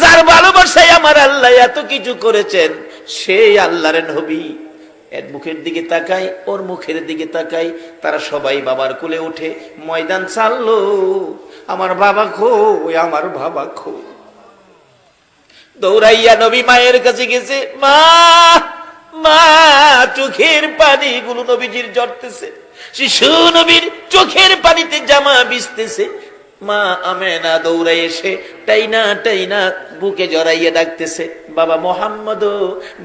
যার ভালোবাসায় আমার আল্লাহ এত কিছু করেছেন সেই আল্লাহর নবী। এর মুখের দিকে তাকাই ওর মুখের দিকে তাকাই তারা সবাই বাবার কোলে উঠে ময়দান চাললো আমার বাবা খো আমার বাবা খো দৌড়াইয়া নবী মায়ের কাছে গেছে, মা মা, চোখের পানি গুলো নবীজির জড়তেছে শিশু নবীর চোখের পানিতে জামা ভিজতেছে মা আমেনা দৌড়াই এসে টাইনা টাইনা বুকে জড়াইয়া ডাকতেছে, বাবা মোহাম্মদ,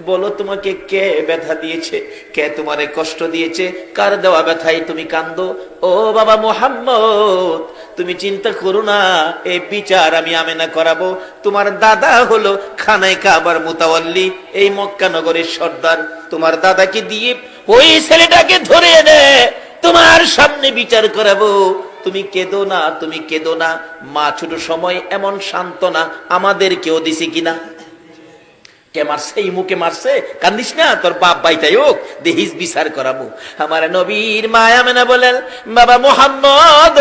বলো তোমাকে কে ব্যথা দিয়েছে? কে তোমারে কষ্ট দিয়েছে? কার দেওয়া ব্যথায় তুমি কান্দো? ও বাবা মোহাম্মদ, তুমি চিন্তা করো না এই বিচার আমি আমেনা করাবো। তোমার দাদা হলো খানায় কাবার মুতাওয়াল্লি, এই মক্কা নগরের সর্দার। তোমার দাদাকে দিয়ে ওই ছেলেটাকে ধরে এনে তোমার সামনে বিচার করাবো। তুমি কেঁদো না, তুমি কেঁদো না। মা, ছোট সময় এমন সান্ত্বনা আমাদের কেউ দিছে কিনা? কে মারছে এই মুখে মারছে? কান্দিস না, তোর বাপ বাইটাই হোক, দেহিস বিচার করাবো। আমার নবীর মায়া মেনা বলেন, বাবা মোহাম্মদ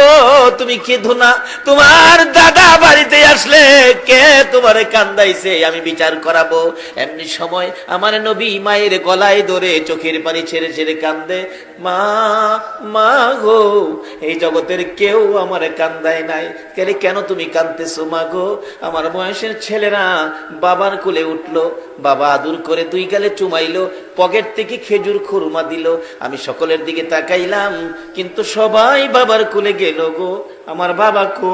তুমি কেঁদো না। তোমার দাদা বাড়িতে আসলে কে তোমার কান্দাইছে, আমি বিচার করাবো। এমনি সময় আমার নবী মায়ের গলায় ধরে চোখের পানি ছেড়ে ছেড়ে কান্দে, মা মা গো, এই জগতের কেউ আমার কান্দায় নাই। কেন তুমি কান্দতেছো মা গো? আমার বয়সের ছেলেরা বাবার কোলে উঠল বাবা আদুর করে দুই গালে চুমাইলো, পকেট থেকে খেজুর খুরমা দিল। আমি সকলের দিকে তাকাইলাম, কিন্তু সবাই বাবার কোলে গেল গো, আমার বাবা কো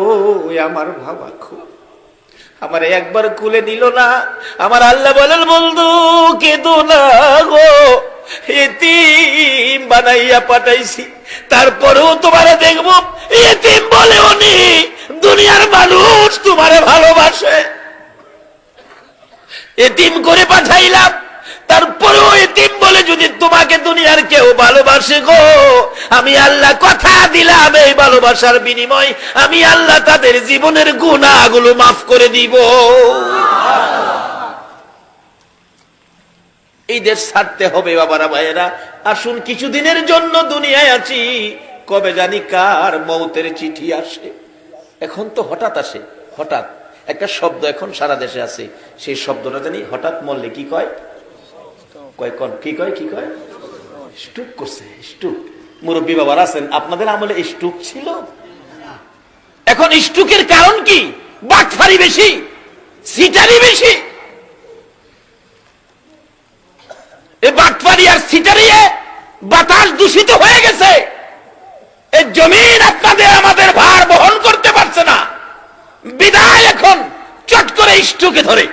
আমার বাবা খো আমার একবার কুলে নিল না। আমার আল্লাহ বলেন, বন্ধু, কেঁদো না গো। এতিম বানাইয়া পাঠাইছি। তারপরেও তোমারে দেখব, এতিম বলে উনি দুনিয়ার মানুষ তোমারে ভালোবাসে। এতিম করে পাঠাইলাম। তারপরেও এতিম বলে যদি তোমাকে দুনিয়ার কেউ ভালোবাসে গো, আমি আল্লাহ কথা দিলাম এই ভালোবাসার বিনিময়, আমি আল্লাহ তাদের জীবনের গুণাগুলো মাফ করে দিব। এই দেশ ছাড়তে হবে বাবারা ভাইয়েরা। আসুন কিছুদিনের জন্য দুনিয়ায় আছি। কবে জানি কার মৌতের চিঠি আসে। এখন তো হঠাৎ আসে, হঠাৎ। একটা শব্দ এখন সারা দেশে আছে। সেই শব্দটা জানি হঠাৎ মরলে কি কয়? কয় কন? কি কয়? কি কয়? স্টুক করছে স্টুক মুরব্বী বাবার আছেন, আপনাদের আমলে স্টুক ছিল? এখন স্টুকের কারণ কি? বাটফারি বেশি, সিটারি বেশি। বাটফারি আর সিটারিয়ে বাতাস দূষিত হয়ে গেছে। এই জমিন আপনাদের আমাদের ভার বহন করতে পারছে না বিদায় এখন চট স্টুকে ধরে।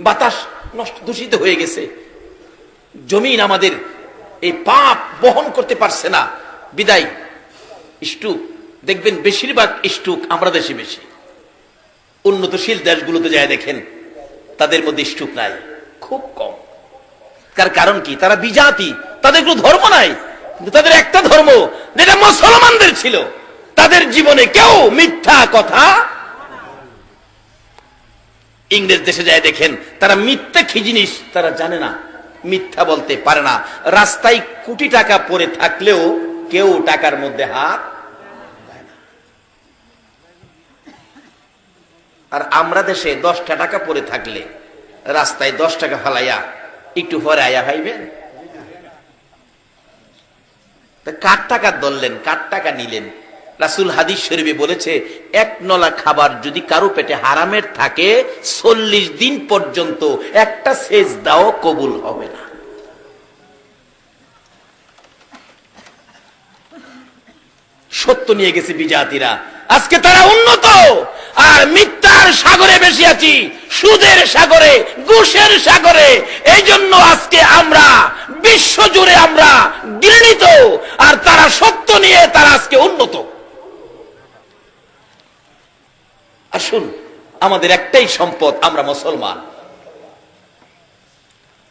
বাতাস নষ্ট, দূষিত হয়ে গেছে। জমিন আমাদের এই পাপ বহন করতে পারছে না। বিদায়। স্টুক দেখবেন বেশিরভাগ স্টুক আমরা দেশে বেশি। উন্নতশীল দেশগুলোতে যায় দেখেন, তাদের মধ্যে স্টুক নাই, খুব কম। তার কারণ কি? তারা বিজাতি, তাদের কোনো ধর্ম নাই। কিন্তু তাদের একটা ধর্ম, যেটা মুসলমানদের ছিল। তাদের জীবনে কেউ মিথ্যা কথা ইংরেজ দেশে যায় দেখেন, তারা মিথ্যা কি জিনিস তারা জানে না, মিথ্যা বলতে পারে না। রাস্তায় কোটি টাকা পরে থাকলেও কেউ টাকার মধ্যে হাত আর আমরা দেশে দশটা টাকা পরে থাকলে রাস্তায় দশ টাকা ফালাইয়া একটু পরে আয়া ভাইবেন কার টাকা ধরলেন, কার টাকা নিলেন? রাসুল হাদিস শরীফে বলেছে, এক নলা খাবার যদি কারও পেটে হারামের থাকে, চল্লিশ দিন পর্যন্ত একটা সেজ দাও কবুল হবে না। সত্য নিয়ে গেছে বিজাতিরা। আজকে তারা উন্নত, আর মিথ্যার সাগরে বেশি আছি, সুদের সাগরে, ঘুষের সাগরে। এই জন্য আজকে আমরা, বিশ্ব জুড়ে আমরা ঘৃণিত, আর তারা সত্য নিয়ে তারা আজকে উন্নত। আসুন আমাদের একটাই সম্পদ, আমরা মুসলমান।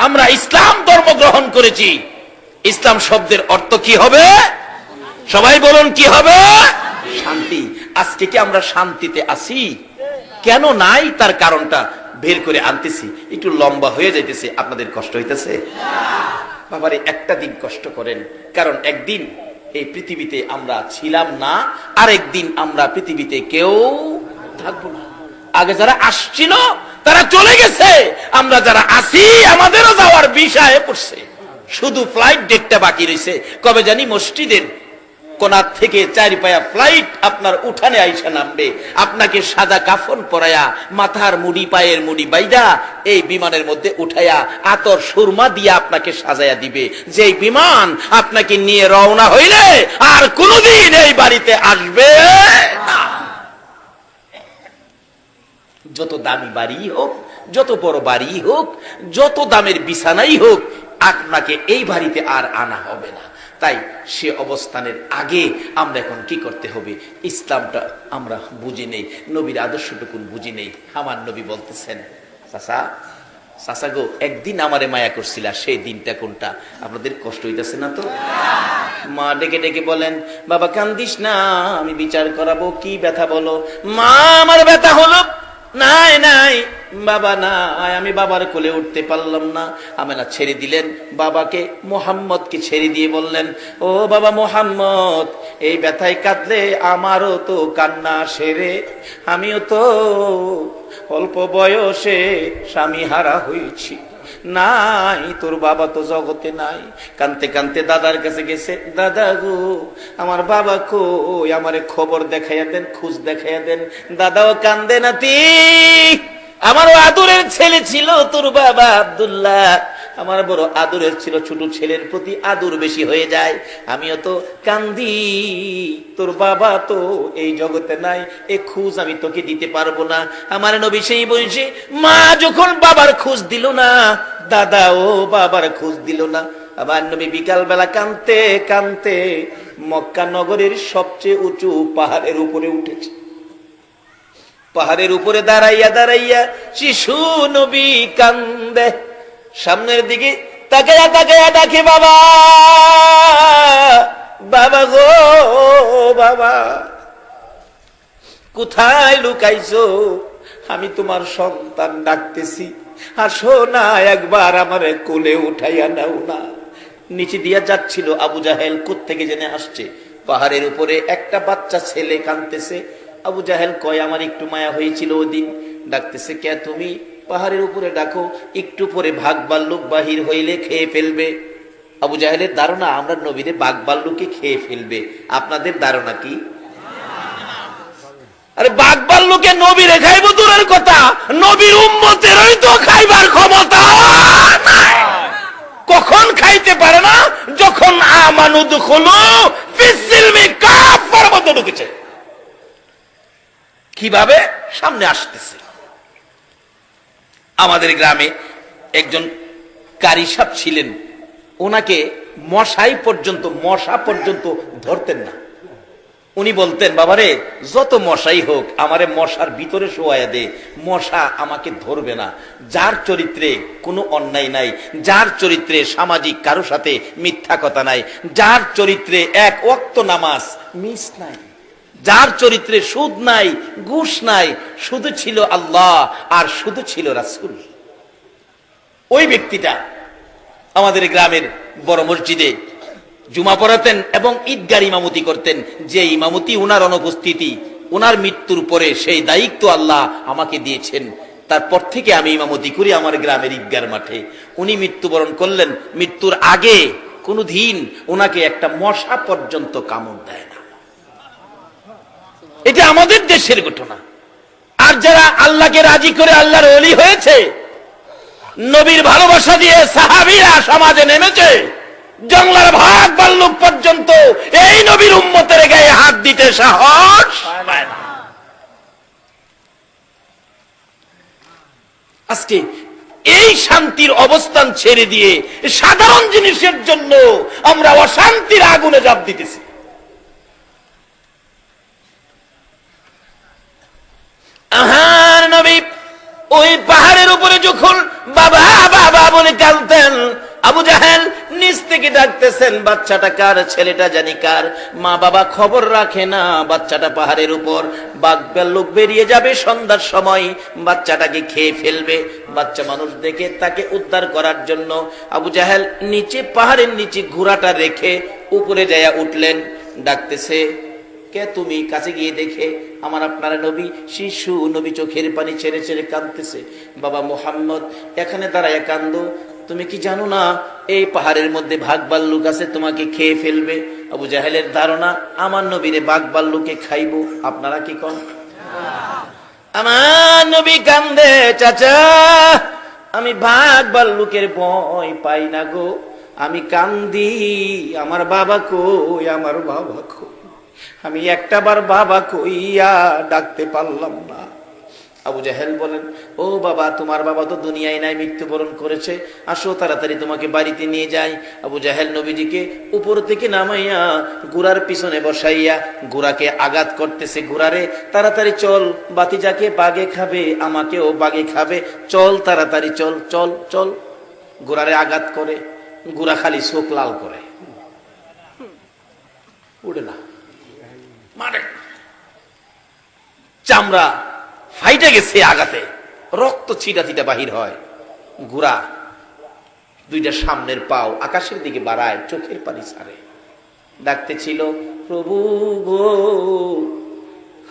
আমরা ইসলাম ধর্ম গ্রহণ করেছি। ইসলাম শব্দের অর্থ কি হবে? সবাই বলুন কি হবে? শান্তি। আজকে কি আমরা শান্তিতে আছি? কেন নাই তার কারণটা বের করে আনতেছি। একটু লম্বা হয়ে যাইতেছে, আপনাদের কষ্ট হইতেছে? বাবারে, একটা দিন কষ্ট করেন, কারণ একদিন এই পৃথিবীতে আমরা ছিলাম না আর একদিন আমরা পৃথিবীতে কেউ থাকব না। আগে যারা আসছিল, তারা চলে গেছে। আমরা যারা আসি আমাদেরও যাওয়ার বিষয়ে পড়ছে। শুধু ফ্লাইট ডেটটা বাকি রয়েছে কবে জানি মসজিদের কোনার থেকে চারি পায়া ফ্লাইট আপনার উঠানে আইসা নামবে। আপনাকে সাদা কাফন পরায়া, মাথার মুড়ি, পায়ের মুড়ি বাইদা এই বিমানের মধ্যে উঠায়া, আতর সুরমা দিয়ে আপনাকে সাজায়া দিবে। যে বিমান আপনাকে নিয়ে রওনা হইলে আর কোনদিন এই বাড়িতে আসবে না যত দামি বাড়ি হোক, যত বড় বাড়ি হোক, যত দামের বিছানাই হোক, আপনাকে এই বাড়িতে আর আনা হবে না। তাই সে অবস্থানের আগে আমরা এখন কি করতে হবে? ইসলামটা আমরা বুঝি নেই, নবীর আদর্শটুকুন বুঝি নেই। আমার নবী বলতেছেন চাষা চাষা গো, একদিন আমারে মায়া করছিলা, সেই দিনটা কোনটা? আপনাদের কষ্ট হইতেছে না তো? মা ডেকে ডেকে বলেন, বাবা, কান্দিস না, আমি বিচার করাবো, কি ব্যথা বলো? মা, আমার ব্যথা হলো নাই নাই। বাবা নাই, আমি বাবার কোলে উঠতে পারলাম না। আমেনা ছেড়ে দিলেন। বাবাকে মোহাম্মদকে ছেড়ে দিয়ে বললেন, ও বাবা মোহাম্মদ, এই ব্যথায় কাঁদলে আমারও তো কান্না সেরে আমিও তো অল্প বয়সে স্বামী হারা হয়েছি। নাই, তোর বাবা তো জগতে নাই। কানতে কানতে দাদার কাছে গেছে, দাদা গো, আমার বাবা কই? আমারে খবর দেখাইয়া দেন, খুঁজ দেখাইয়া দেন। দাদাও কান্দে নাতি আমারও আদরের ছেলে ছিল, তোর বাবা আব্দুল্লাহ। আমার বড় আদরের ছিল ছোট ছেলের প্রতি আদর বেশি হয়ে যায়। আমিও তো কান্দি, তোর বাবা তো এই জগতে নাই, এ খুঁজ আমি তোকে দিতে পারব না। আমার নবী সেই বলছে, মা যখন বাবার খোঁজ দিল না, দাদা ও বাবার খোঁজ দিল না। আমার নবী বিকাল বেলা কানতে কানতে মক্কা নগরের সবচেয়ে উঁচু পাহাড়ের উপরে উঠেছে। পাহাড়ের উপরে দাঁড়াইয়া দাঁড়াইয়া শিশু নবী কান্দে। সামনের দিকে তাকাইয়া তাকাইয়া ডাকে, বাবা। বাবা গো, বাবা। কোথায় লুকাইছো? আমি তোমার সন্তান ডাকতেছি। আসো না, একবার আমার কোলে উঠাইয়া নাও না। নিচে দিয়া যাচ্ছিল আবু জাহেল থেকে জেনে আসছে। পাহাড়ের উপরে একটা বাচ্চা ছেলে কানতেছে আবু জাহেল কয়, আমার একটু মায়া হয়েছিল ওদিন। ডাকতেছে, কে তুমি? পাহাড়ের উপরে ডাকো, একটু পরে ভাগ বাল্লুক বাহির হইলে খেয়ে ফেলবে। আবু জাহেলের ধারণা, আমরা নবীরে বাঘ বাল্লুকে খেয়ে ফেলবে। আপনাদের ধারণা কি? আরে বাঘ বাল্লুকে নবী রেখাইব দূরের কথা, নবীর উম্মতেরই তো খাইবার ক্ষমতা কখন খাইতে পারে না? যখন আমানুদ হলো ঢুকেছে। কীভাবে? সামনে আসতেছে। আমাদের গ্রামে একজন কারি সাপ ছিলেন। ওনাকে মশাই পর্যন্ত, মশা পর্যন্ত ধরতেন না। উনি বলতেন, বাবারে, যত মশাই হোক, আমারে মশার ভিতরে শোয়া দে। মশা আমাকে ধরবে না। যার চরিত্রে কোনো অন্যায় নাই, যার চরিত্রে সামাজিক কারও সাথে মিথ্যা কথা নাই, যার চরিত্রে এক ওক্ত নামাজ মিস নাই। যার চরিত্রে সুদ নাই, ঘুষ নাই, শুধু ছিল আল্লাহ আর শুধু ছিল রাসুল। ওই ব্যক্তিটা আমাদের গ্রামের বড় মসজিদে জুমা পড়াতেন এবং ঈদগার ইমামতি করতেন। যে ইমামতি উনার অনুপস্থিতি, উনার মৃত্যুর পরে সেই দায়িত্ব আল্লাহ আমাকে দিয়েছেন। তারপর থেকে আমি ইমামতি করি আমার গ্রামের ঈদগার মাঠে। উনি মৃত্যুবরণ করলেন। মৃত্যুর আগে কোনো দিন ওনাকে একটা মশা পর্যন্ত কামড় দেয় না এটা আমাদের দেশের ঘটনা। আর যারা আল্লাহকে রাজি করে আল্লাহর অলি হয়েছে, নবীর ভালোবাসা দিয়ে সাহাবিরা সমাজে নেমেছে, জঙ্গলার ভাগ বাল্লুক পর্যন্ত এই নবীর উম্মতের গায়ে হাত দিতে সাহস আজকে এই শান্তির অবস্থান ছেড়ে দিয়ে সাধারণ জিনিসের জন্য আমরা অশান্তির আগুনে জাপ দিতেছি। আহার নবী, ওই পাহাড়ের উপরে যখন বাবা বাবা বলে কাঁদতেন, আবু জাহেল নিচ থেকে ডাকতেছেন, বাচ্চাটা কার, ছেলেটা জানি কার, মা বাবা খবর রাখে না, বাচ্চাটা পাহাড়ের উপর, বাঘ লোক বেরিয়ে যাবে সন্ধ্যার সময়, বাচ্চাটাকে খেয়ে ফেলবে, বাচ্চা মানুষ দেখে তাকে উদ্ধার করার জন্য আবু জাহেল নিচে, পাহাড়ের নিচে ঘোড়াটা রেখে উপরে যায়া উঠলেন, ডাকতেছে কে তুমি? কাছে গিয়ে দেখে আমার আপনার নবী শিশু নবী চোখের পানি ছেড়ে ছেড়ে কাঁদতেছে। বাবা মোহাম্মদ, এখানে দাঁড়ায় কান্দ তুমি কি জানো না, এই পাহাড়ের মধ্যে ভাগ বাল্লুক আছে, তোমাকে খেয়ে ফেলবে। আবু জাহেলের ধারণা, আমার নবীরে বাঘ বাল্লুকে খাইবো। আপনারা কি কন? আমার নবী কান্দে, চাচা, আমি ভাগ বাল্লুকের ভয় পাই না গো। আমি কান্দি, আমার বাবা কই, আমার বাবা কই? আমি একটা বার বাবা কইয়া ডাকতে পারলাম না। আবু জাহেল বলেন, ও বাবা, তোমার বাবা তো দুনিয়ায় নাই, মৃত্যুবরণ করেছে। আসো তাড়াতাড়ি তোমাকে বাড়িতে নিয়ে যাই। আবু জাহেল নবীজিকে উপর থেকে নামাইয়া গুড়ার পিছনে বসাইয়া গুড়াকে আঘাত করতেছে গুড়ারে, তাড়াতাড়ি চল, বাতিজাকে বাগে খাবে, আমাকেও বাগে খাবে। চল তাড়াতাড়ি, চল চল চল। গুড়ারে আঘাত করে, গুড়া খালি শোক লাল করে উড়ে না মারে চামড়া ফাইটে গেছে আগাতে রক্ত ছিটা ছিটা বাহির হয়। গুড়া দুইটা সামনের পাও আকাশের দিকে বাড়ায়, চোখের পানি ছাড়ে। ডাকতে ছিল, প্রভু গো,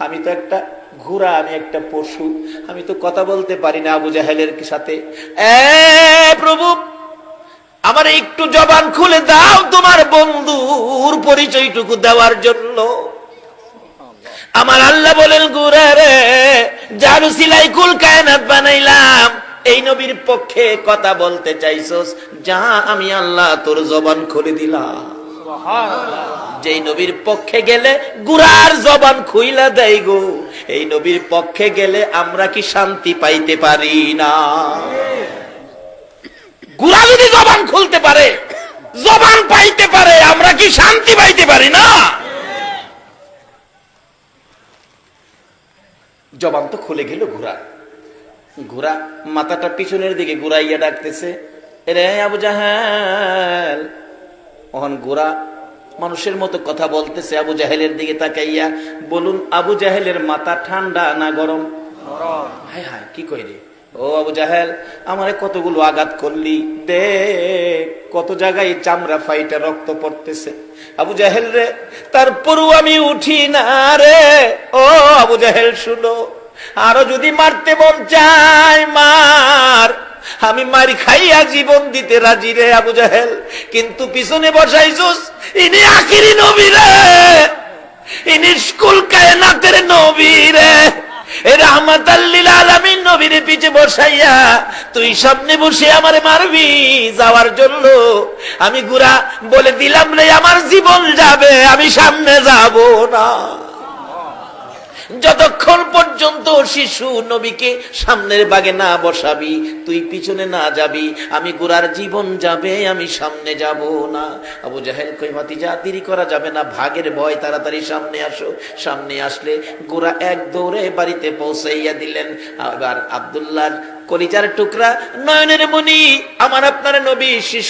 আমি তো একটা ঘোড়া, আমি একটা পশু, আমি তো কথা বলতে পারি না আবু জাহেলের সাথে। প্রভু, আমার একটু জবান খুলে দাও তোমার বন্ধুর পরিচয়টুকু দেওয়ার জন্য। আমার আল্লাহ বলেন গুরা রে, জারু সিলাই কুল কায়নাত বানাইলাম। এই নবীর পক্ষে কথা বলতে চাইছস, যা আমি আল্লাহ তোর জবান খুলে দিলাম। যেই নবীর পক্ষে গেলে গুরার জবান খুইলা দেয় গো, এই নবীর পক্ষে গেলে আমরা কি শান্তি পাইতে পারি না? গুরা যদি জবান খুলতে পারে, জবান পাইতে পারে, আমরা কি শান্তি পাইতে পারি না? জবান তো খুলে গেল ঘোড়া। ঘোড়া মাথাটা পিছনের দিকে ঘুরাইয়া ডাকতেছে রে আবু জাহাল! ওহন ঘোড়া মানুষের মতো কথা বলতেছে আবু জাহেলের দিকে তাকাইয়া বলুন আবু জাহেলের মাথা ঠান্ডা না গরম? হায় হায় কি কই রে ও আবু জাহেল, আমারে কতগুলো আঘাত করলি? দে কত জায়গায় চামড়া ফাইটা রক্ত পড়তেছে। আবু জাহেল রে, তারপরও আমি উঠি না রে। ও আবু জাহেল, শুনো, আরও যদি মারতে মন চায়, মার। আমি মারি খাইয়া জীবন দিতে রাজি রে আবু জাহেল। কিন্তু পিছনে বসাইছুস ইনি আখিরি নবী রে। ইনি স্কুল কায়নাতের নবী রে। নবীর পিছে বসাইয়া, তুই সামনে বসে আমারে মারবি যাওয়ার জন্য। আমি গুড়া বলে দিলাম রে, আমার জীবন যাবে, আমি সামনে যাব না। যতক্ষণ পর্যন্ত শিশু নবীকে সামনের বাগে না বসাবি, তুই পিছনে না যাবি, আমি গোড়ার জীবন যাবে, আমি সামনে যাব না। আবু জাহেল কই ভাতিজা দেরি করা যাবে না, ভাগের ভয়, তাড়াতাড়ি সামনে আসো। সামনে আসলে গোড়া এক দৌড়ে বাড়িতে পৌঁছাইয়া দিলেন। আবার আবদুল্লাহ কলিজার টুকরা, নয়নের মনি আমার আপনার নবী শিশু